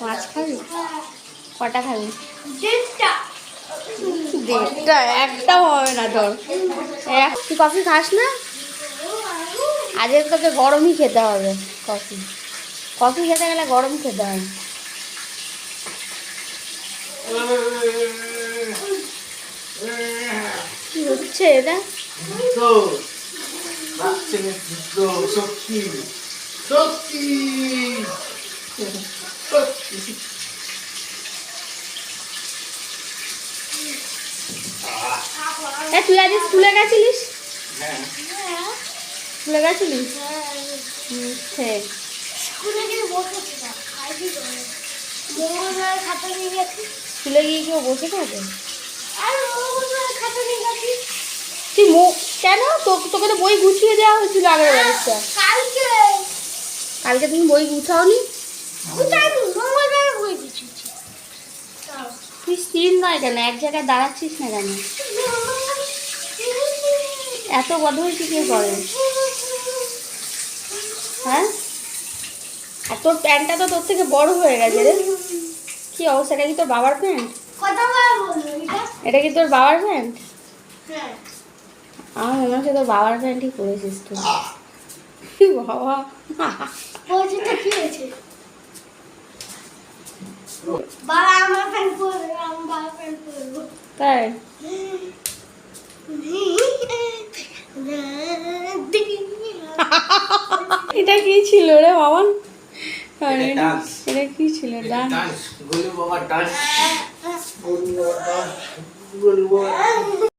মাছ খাবি? কটা খাবি? দেড়টা। একটাও হবে না তোর। এক তুই কফি খাস না? আজকে তোকে গরমই খেতে হবে কফি। কফি খেতে গেলে গরম খেতে হয়। কি হচ্ছে এটা? দুধ বাচ্চাদের এ তুই আজ স্কুলে গেছিলিস? হ্যাঁ। স্কুলে গেছিলিস? হুম, ঠিক। স্কুলে গিয়ে কেউ বসে থাকে? আর মঙ্গলবার খাতা নিয়ে গেছি। তুই মো কেন? তোকে তো বই গুছিয়ে দেওয়া হয়েছিল আগের কালকে। কালকে তুমি বই গুছাওনি? তুই স্থির নয় কেন? এক জায়গায় দাঁড়াচ্ছিস না কেন? এত বদমাইশি কে করে হ্যাঁ? আর তোর প্যান্টটা তো তোর থেকে বড় হয়ে গেছে রে। কি অবস্থা? এটা কি তোর বাবার প্যান্ট? এটা? কি তোর বাবার প্যান্ট? হ্যাঁ। আমার মনে হচ্ছে তোর বাবার প্যান্টই পরেছিস তুই। বাবা কি হয়েছে? বাবা আমার প্যান্ট পরবে আমার বাবা প্যান্ট পরবো তাই? এটা কি ছিল রে বাবান এটা কি ছিল ডান্স ডান্স বাবা ডান্স গলু বাবা ডান্স গলু বাবা